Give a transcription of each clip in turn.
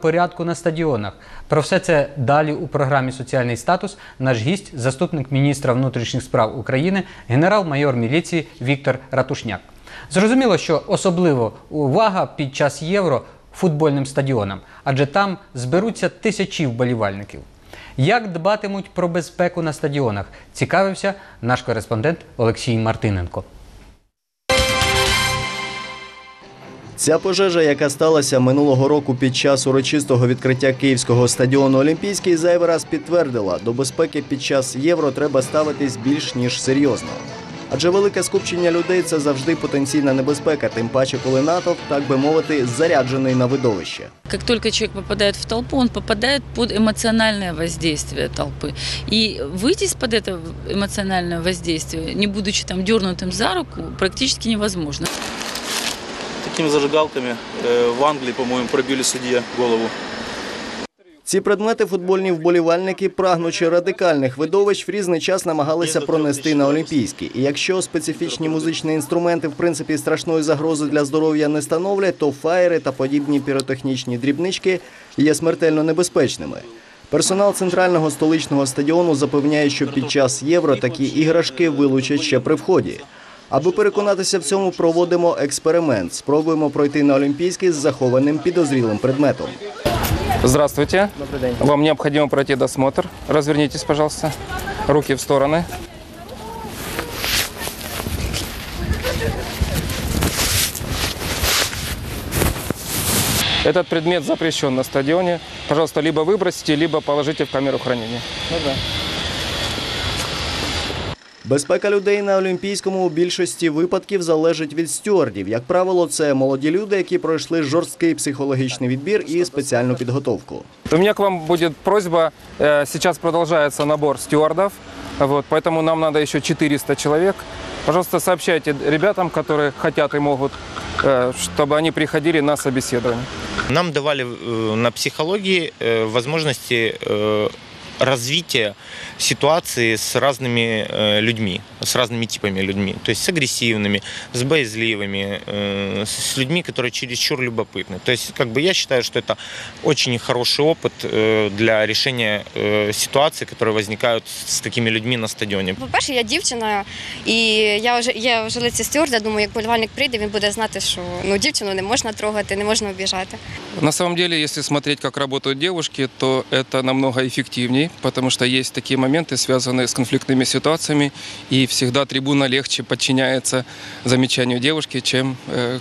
порядку на стадіонах. Про все це далі у програмі Соціальний статус наш гість, заступник міністра внутрішніх справ України, генерал-майор міліції Віктор Ратушняк. Зрозуміло, що особливо увага під час євро футбольним стадіонам, адже там зберуться тисячі вболівальників. Як дбатимуть про безпеку на стадіонах? Цікавився наш кореспондент Олексій Мартиненко. Ця пожежа, яка сталася минулого року під час урочистого відкриття київського стадіону Олімпійський, зайвий раз підтвердила, до безпеки під час євро треба ставитись більш ніж серйозно. Адже велике скупчення людей це завжди потенційна небезпека, тим паче, коли натовп, так би мовити, заряджений на видовище. Как только человек попадает в толпу, он попадает под эмоциональное воздействие толпы. И выйти из-под этого эмоционального воздействия, не будучи там дернутым за руку, практически невозможно. Такими зажигалками э, в Англии, по-моему, пробили судье голову. Ці предмети футбольні вболівальники, прагнучи радикальних видовищ, в різний час намагалися пронести на Олімпійський. І якщо специфічні музичні інструменти в принципі страшної загрози для здоров'я не становлять, то фаєри та подібні піротехнічні дрібнички є смертельно небезпечними. Персонал центрального столичного стадіону запевняє, що під час євро такі іграшки вилучать ще при вході. Аби переконатися в цьому, проводимо експеримент. Спробуємо пройти на Олімпійський з захованим підозрілим предметом. Здравствуйте. Вам необходимо пройти досмотр. Развернитесь, пожалуйста. Руки в стороны. Этот предмет запрещен на стадионе. Пожалуйста, либо выбросите, либо положите в камеру хранения. Безпека людей на Олімпійському у більшості випадків залежить від стюардів. Як правило, це молоді люди, які пройшли жорсткий психологічний відбір і спеціальну підготовку. У меня к вам будет просьба. Э, Сейчас продолжается набор стюардов, вот, поэтому нам надо еще 400 человек. Пожалуйста, сообщайте ребятам, которые хотят и могут, э, чтобы они приходили на собеседование. Нам давали э, на психологии э, возможности э, развития ситуации с разными э, людьми, с разными типами людьми. То есть с агрессивными, с боязливыми, э, с людьми, которые чересчур любопытны. То есть как бы я считаю, что это очень хороший опыт э, для решения э, ситуаций, которые возникают с такими людьми на стадионе. По-перше, я дівчина, і я вже я вже лиці стюарда, думаю, як болівальник прийде, він буде знати, що ну дівчину не можна трогати, не можна обіжати. На самом деле, если смотреть, как работают девушки, то это намного эффективнее, потому что есть такие моменты, связанные с конфликтными ситуациями, и всегда трибуна легче подчиняется замечанию девушки, чем э,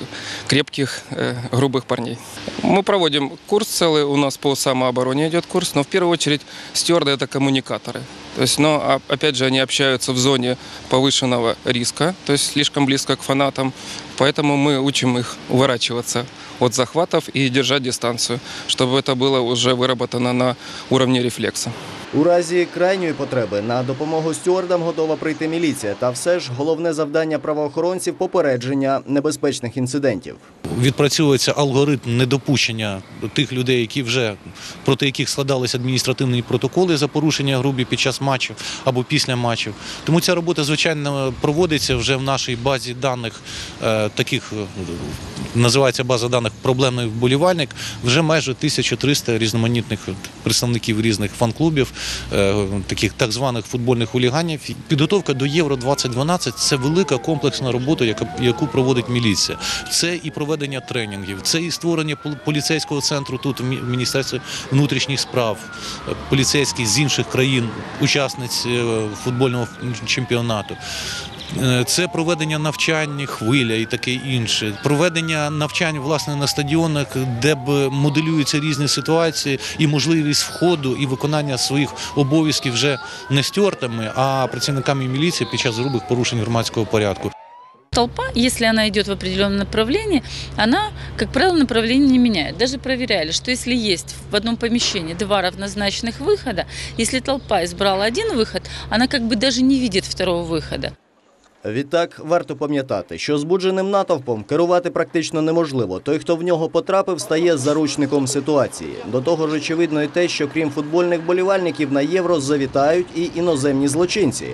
крепких, э, грубых парней. Мы проводим курс целый, у нас по самообороне идет курс, но в первую очередь стюарды – это коммуникаторы. То есть, но а- опять же они общаются в зоне повышенного риска, то есть слишком близко к фанатам, поэтому мы учим их уворачиваться от захватов и держать дистанцию, чтобы это было уже выработано на уровне рефлекса. У разі крайньої потреби на допомогу стюардам готова прийти міліція. Та все ж головне завдання правоохоронців попередження небезпечних інцидентів. відпрацьовується алгоритм недопущення тих людей, які вже проти яких складалися адміністративні протоколи за порушення грубі під час матчів або після матчів. Тому ця робота звичайно проводиться вже в нашій базі даних е, таких е, називається база даних проблемний вболівальник. Вже майже 1300 різноманітних представників різних фан-клубів, таких так званих футбольних хуліганів. Підготовка до Євро 2012 це велика комплексна робота, яку проводить міліція. Це і проведення тренінгів, це і створення пол- поліцейського центру тут в Міністерстві внутрішніх справ, е, поліцейські з інших країн, учасниць е, футбольного чемпіонату. Е, Це проведення навчань, хвиля і таке інше. Проведення навчань власне на стадіонах, де б моделюються різні ситуації, і можливість входу і виконання своїх обов'язків вже не стюартами, а працівниками міліції під час грубих порушень громадського порядку. Толпа, если она идет в определенном направлении, она, как правило, направление не меняет. Даже проверяли, что если есть в одном помещении два равнозначных выхода, если толпа избрала один выход, она как бы даже не видит второго выхода. Відтак варто пам'ятати, що збудженим натовпом керувати практично неможливо. Той, хто в нього потрапив, стає заручником ситуації. До того ж, очевидно, і те, що крім футбольних болівальників на євро завітають і іноземні злочинці.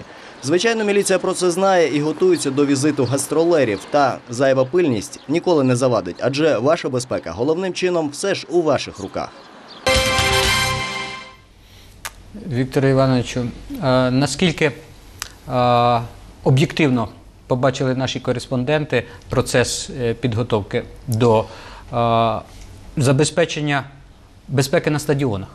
Звичайно, міліція про це знає і готується до візиту гастролерів. Та зайва пильність ніколи не завадить, адже ваша безпека головним чином все ж у ваших руках. Вікторе Івановичу, е, наскільки е, об'єктивно побачили наші кореспонденти процес е, підготовки до е, забезпечення безпеки на стадіонах?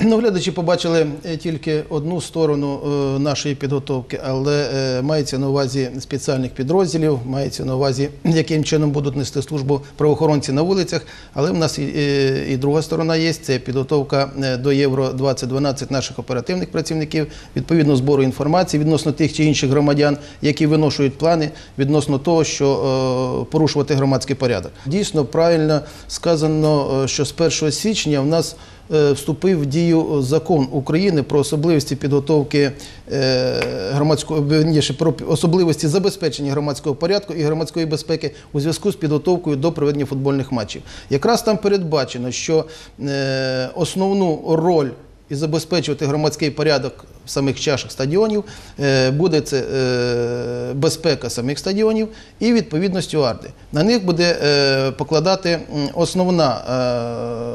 Ну, глядачі побачили е, тільки одну сторону е, нашої підготовки, але е, мається на увазі спеціальних підрозділів, мається на увазі, яким чином будуть нести службу правоохоронці на вулицях. Але в нас і, друга сторона є це підготовка до Євро 2012 наших оперативних працівників, відповідно збору інформації відносно тих чи інших громадян, які виношують плани відносно того, що порушувати громадський порядок. Дійсно, правильно сказано, що з 1 січня в нас вступив в дію закон України про особливості підготовки е, громадського вірніше, про особливості забезпечення громадського порядку і громадської безпеки у зв'язку з підготовкою до проведення футбольних матчів. Якраз там передбачено, що е, основну роль і забезпечувати громадський порядок самих чашах стадіонів е, буде це е, безпека самих стадіонів і відповідно стюарди. На них буде е, покладати м, основна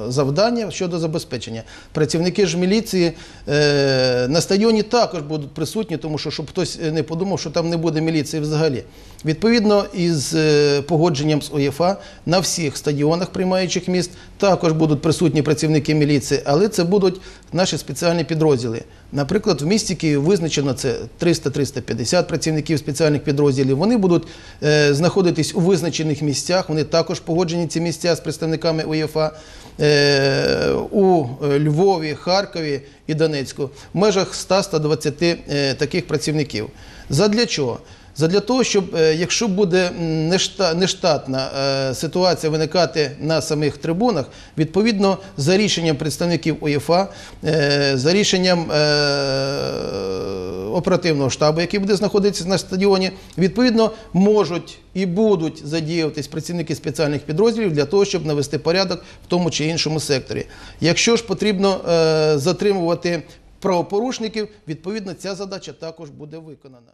е, завдання щодо забезпечення. Працівники ж міліції на стадіоні також будуть присутні, тому що щоб хтось не подумав, що там не буде міліції взагалі. Відповідно, із погодженням з УЄФА на всіх стадіонах приймаючих міст також будуть присутні працівники міліції, але це будуть наші спеціальні підрозділи. Наприклад, в місті Київ визначено це 300-350 працівників спеціальних підрозділів. Вони будуть е, знаходитись у визначених місцях. Вони також погоджені ці місця з представниками УЄФА е, у е, Львові, Харкові і Донецьку в межах 100-120 е, таких працівників. Задля чого? Задля того, щоб е, якщо буде нештатна е, ситуація виникати на самих трибунах, відповідно за рішенням представників УЄФА, е, за рішенням оперативного штабу, який буде знаходитися на стадіоні, відповідно можуть і будуть задіюватись працівники спеціальних підрозділів для того, щоб навести порядок в тому чи іншому секторі. Якщо ж потрібно затримувати правопорушників, відповідно ця задача також буде виконана.